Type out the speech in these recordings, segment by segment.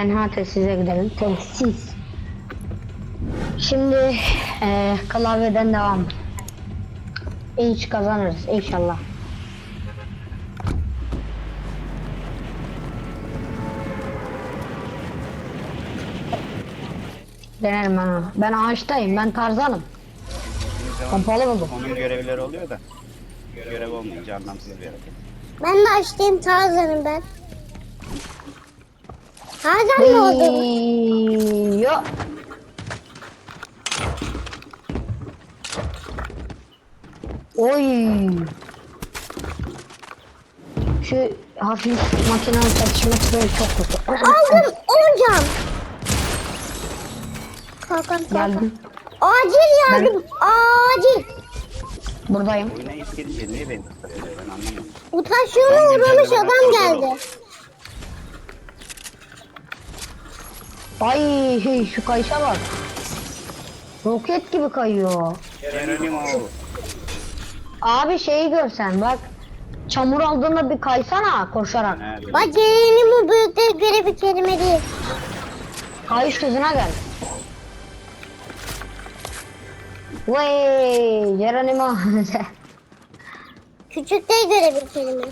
tenha tesize gidelim. Tesis. Şimdi eee klavyeden devam. İnç kazanırız inşallah. Denerim ben onu. Ben ağaçtayım. Ben tarzanım. Pompalı buldum. Onun görevleri oluyor da. Görev olmayınca anlamsız bir hareket. Ben de açtım Tarzan'ım ben. Tarzan ne oldu? Hey, Yo. Oy. Şu hafif makinalı çatışması böyle çok kötü. Aldım 10 can. Kalkan kalkan. Geldim. Acil yardım. Acil. Buradayım. Anlamadım. Mutasyona uğramış adam geldi. Ay hey, şu kayışa bak. Roket gibi kayıyor. Geronimo. Abi şeyi görsen bak. Çamur aldığında bir kaysana koşarak. Nerede? Bak gelenim bu büyükler göre bir kelime değil. Kayış hızına gel. Vay Geronimo. Küçükler göre bir kelime.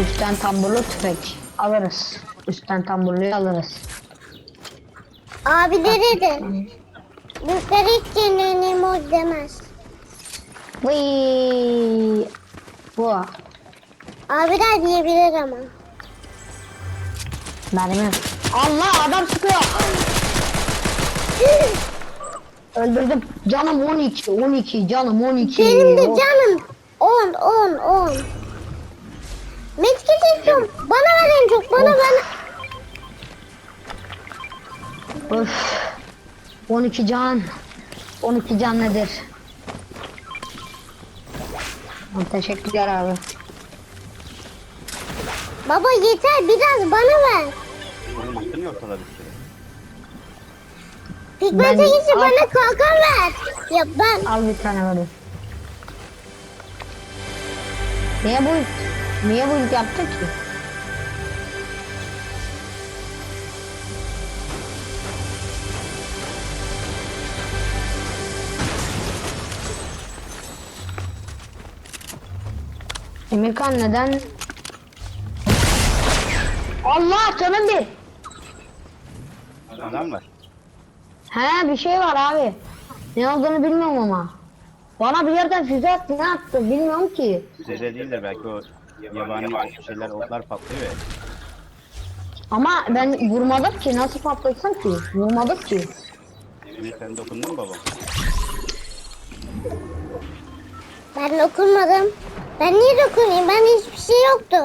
Üstten tamburlu tüfek alırız. Üstten tamburluyu alırız. Abileri de. Büyükler hiç gelenim o demez. Vay. Bu. Abiler diyebilir ama. Mermi. Allah adam sıkıyor. Öldürdüm. Canım 12. 12. Canım 12. Benim de Oh. canım 10 10 10. Medkit istiyorum. Bana ver en çok. Bana bana. Öf. 12 can. 12 can nedir? Teşekkürler abi. Baba yeter biraz bana ver. Yok ortada bir sürü. Pigmente Ben- gitsin Al. bana kalkan ver. Ya ben Al bir tane vereyim. Niye bu niye bu yaptı ki? Emirkan neden? Allah canım bir. Adam var. He bir şey var abi. Ne olduğunu bilmiyorum ama. Bana bir yerden füze attı ne attı bilmiyorum ki. Zede değil de belki o yabani şeyler otlar patlıyor ya. Ama ben vurmadım ki nasıl patlatsam ki? Vurmadık ki. Emir sen dokundun mu babam? Ben dokunmadım. Ben niye dokunayım? Ben hiçbir şey yoktu.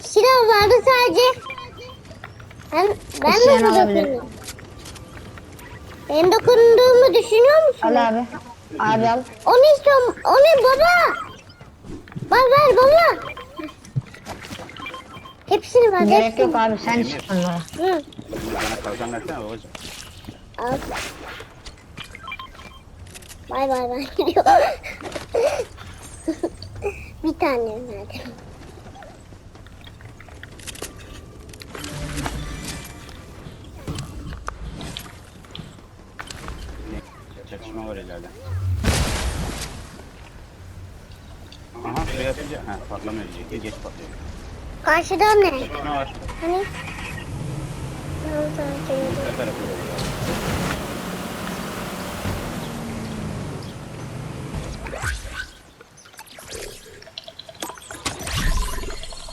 Silah vardı sadece. Ben ben İsteyen nasıl alabilir. dokunayım? Benim dokunduğumu düşünüyor musun? Al abi. Abi al. Onu istiyorum. O ne baba? Bak ver baba. Hepsini ver. Gerek hepsini. yok abi sen çık onlara. Hı. Bana kalkan versene babacığım. Al. Bay bay ben gidiyor. bir tane verdim. Çatışma var ileride. Aha şuraya atınca ha patlamıyor diyecek. Geç patlıyor. Karşıda ne? Çatışma var. Hani? Tamam tamam. tamam. Her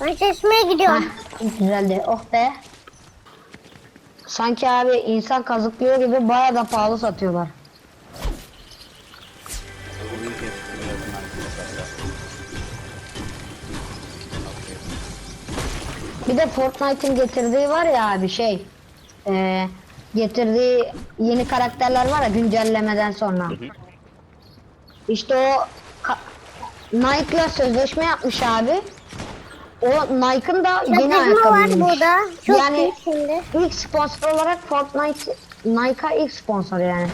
Ben çeşmeye gidiyorum. Hah güzeldi. Oh be. Sanki abi insan kazıklıyor gibi baya da pahalı satıyorlar. Bir de Fortnite'ın getirdiği var ya abi şey. eee getirdiği yeni karakterler var ya güncellemeden sonra. İşte o Nike'la sözleşme yapmış abi. O Nike'ın da yeni Çatışma var ayakkabıymış. burada. Çok yani şimdi. ilk sponsor olarak Fortnite Nike'a ilk sponsor yani.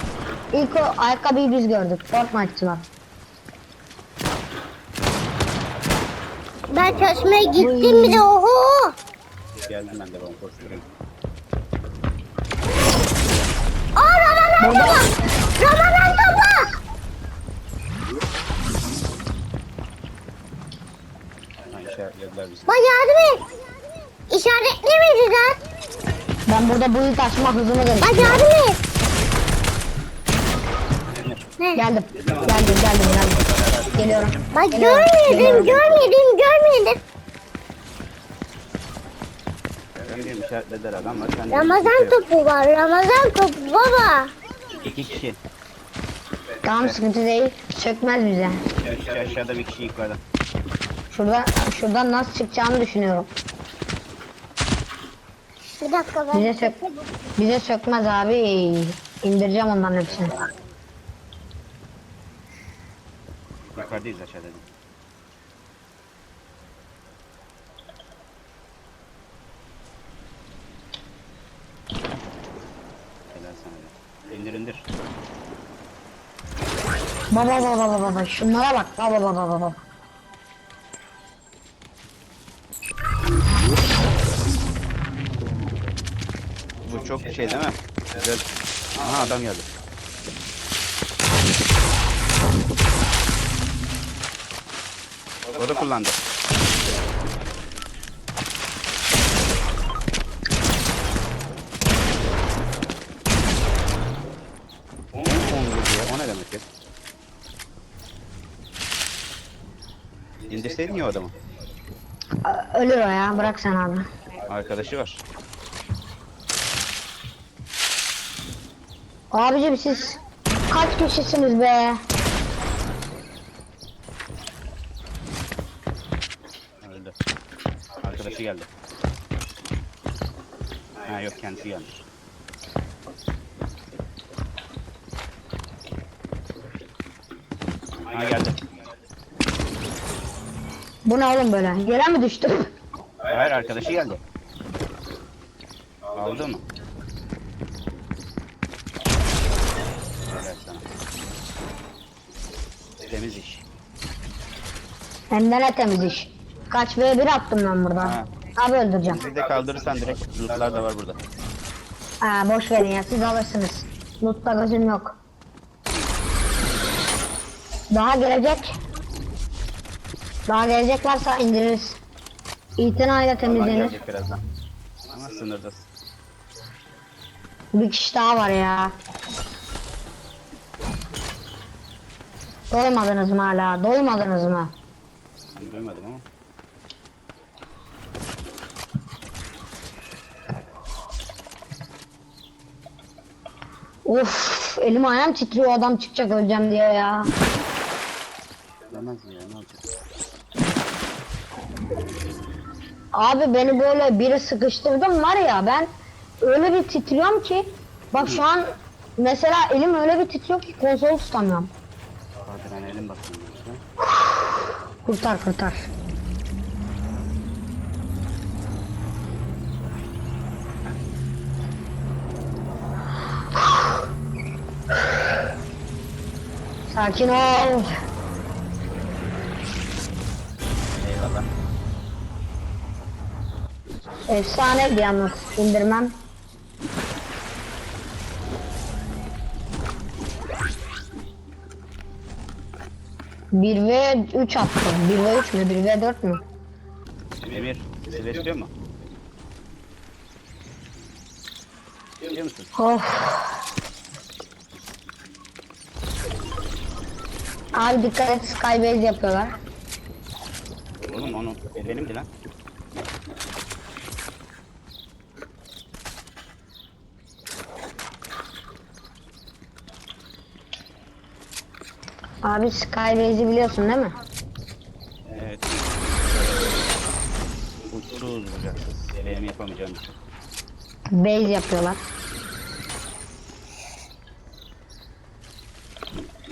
İlk o ayakkabıyı biz gördük Fortnite'çılar. Ben çeşmeye gittim bir de oho. Geldim ben de ben koşturuyorum. Aa Ramazan Baba. topu. Ramazan İşaretlediler bizi. Bak yardım et. İşaretli miydi lan? Ben burada build açma hızını Bak geliştiriyorum. yardım et. Ne? Geldim. Geldim geldim geldim. Geliyorum. Bak Geliyorum, görmedim, geliyorum. görmedim, görmedim. İşaretlediler adam var. Sen de Ramazan topu var, Ramazan topu baba. İki kişi. Tamam sıkıntı değil. Sökmez bize. Şu aşağıda bir kişi yukarıda. Şuradan şuradan nasıl çıkacağımı düşünüyorum. Bir dakika ben. Bize sök bize sökmez abi. İndireceğim onların hepsini. Yukarıdayız aşağıda. Helal sana. İndir indir. Baba baba baba baba şunlara bak baba baba baba. Bu çok şey değil mi? Güzel. Aha adam geldi. Da kullandı. O ne demek ya? İndirseydin ya o adamı. Ö- Ölür o ya bırak sen abi. Arkadaşı var. Abicim siz kaç kişisiniz be? Öldü. Arkadaşı geldi. Ha yok kendisi gelmiş. Ha geldi. Bu ne oğlum böyle? Yere mi düştüm? Hayır arkadaşı geldi. Aldı mı? Evet sana. Temiz iş. Hem de ne temiz iş. Kaç V1 attım ben burada. Ha. Abi öldüreceğim. Bizi de kaldırırsan direkt lootlar da var burada. Ha boş verin ya siz alırsınız. Loot'ta gözüm yok. Daha gelecek. Daha gelecek varsa indiririz. İtinayla temizlenir. gelecek birazdan. Ama sınırdasın. Bir kişi daha var ya. Doymadınız mı hala? Doymadınız mı? Ben duymadım ama. Of elim ayağım titriyor adam çıkacak öleceğim diye ya. Demez ya ne olacak? Abi beni böyle biri sıkıştırdım var ya ben öyle bir titriyorum ki bak şu an mesela elim öyle bir titriyor ki konsolu tutamıyorum. Adrenalin bakıyorum işte. Kurtar kurtar. Sakin ol. Eyvallah. Efsaneydi yalnız indirmem. Bir ve üç attım. Bir ve üç mü? Bir ve dört mü? Emir, silah istiyor mu? İstiyor musun? Of. Abi dikkat et skybase yapıyorlar. Oğlum onu benimdi lan. Abi skybase'i biliyorsun değil mi? Evet. Uçsuz bucaksız. Benim yapamayacağım şey. Base yapıyorlar.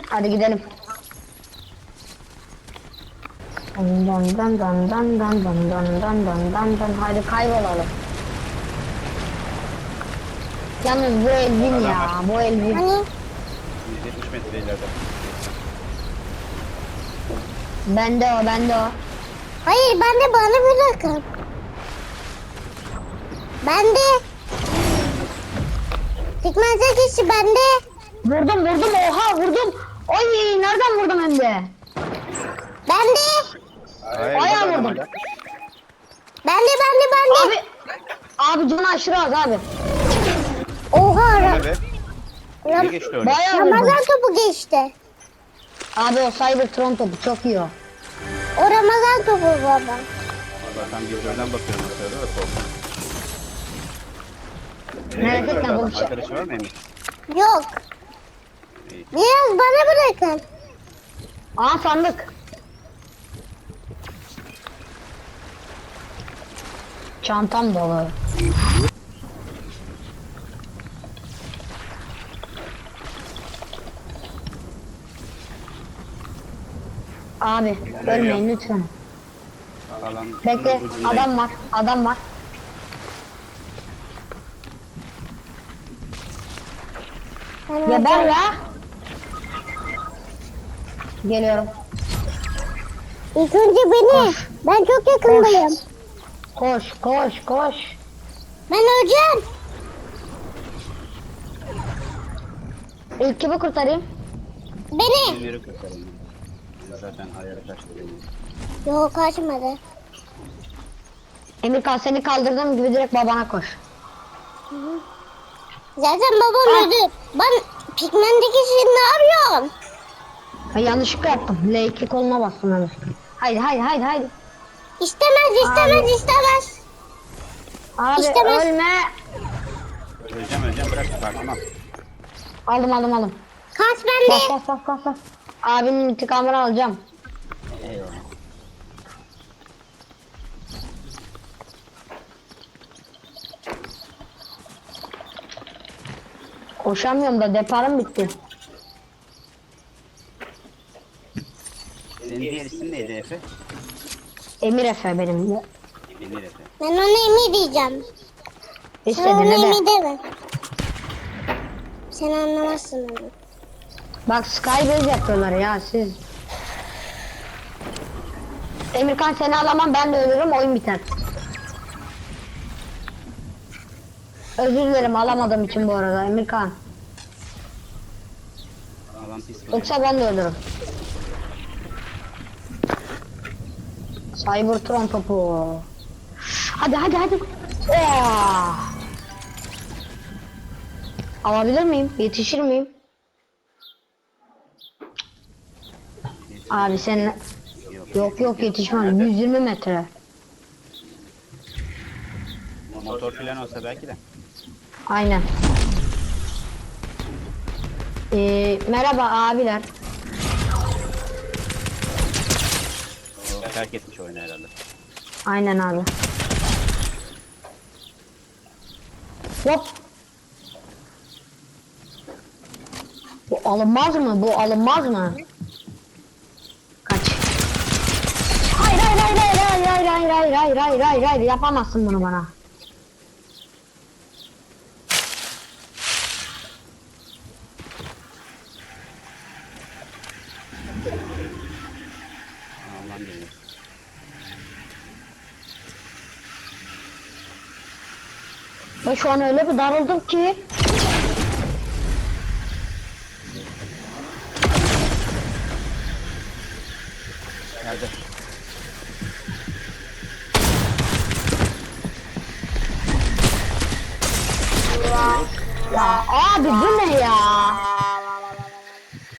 Hadi gidelim. Dan dan dan dan dan dan dan dan dan dan dan dan hadi kaybolalım. Yalnız bu Elvin ya, bu Elvin. Hani 170 metre ileride. Bende o, bende o. hayır ben de bana bırakın. Bende. Pigmente kişi bende. Vurdum vurdum oha vurdum. Oy nereden vurdum hem de? Bende. Adam vurdum. Bende bende bende. Abi abi canı aşırı az abi. Oha. Ne be? Ram- geçti öyle? Bayağı vurdum. Ramazan topu geçti. Abi o Cybertron topu çok iyi o. O Ramazan topu baba. Tam gözlerden bakıyorum sırada da korktum. Merak etme, bu şey- Arkadaşı var mı Emir? Yok. Biraz bana bırakın. Aa sandık. Çantam dolu. Abi ölmeyin lütfen. Alan Bekle adam var adam var. Geber ya. Geliyorum. İlk önce beni. Ben çok yakındayım. Koş koş koş. Ben öleceğim. İlk kimi kurtarayım? Beni. Emir'i kurtarayım. Zaten ayarı kaçtı benim. Yok kaçmadı. Emirkan seni kaldırdığım gibi direkt babana koş. Zaten babam Ah. öldü. Ben pigmentteki şey ne yapıyorum? Ha, yanlışlıkla yaptım. L2 koluna bastım yanlışlıkla. Haydi haydi haydi haydi. İstemez istemez Abi. istemez. Abi İstemez. ölme. Öleceğim öleceğim bırak tamam. Aldım aldım aldım. Kaç Bas bende. bas bas bas. bas. Abinin intikamını alacağım. Eyvallah. Koşamıyorum da deparım bitti. Senin diğer isim neydi Efe? Emir Efe benim de. Emir Efe. Ben ona Emi diyeceğim. Sen İstediğine ona de. Emi deme. Sen anlamazsın onu. Bak Skybase yapıyorlar ya siz. Emirkan seni alamam ben de ölürüm oyun biter. Özür dilerim alamadığım için bu arada Emirkan. Yoksa ben de ölürüm. Cybertron topu. Hadi hadi hadi. Oh! Alabilir miyim? Yetişir miyim? Abi sen Yok. yok yetişmem. 120 metre. Motor falan olsa belki de. Aynen. Ee, merhaba abiler. Terk etmiş oyunu herhalde. Aynen abi. Hop. Bu alınmaz mı? Bu alınmaz mı? hayır hayır hayır hayır hayır hayır hayır yapamazsın bunu bana. Ve şu an öyle bir darıldım ki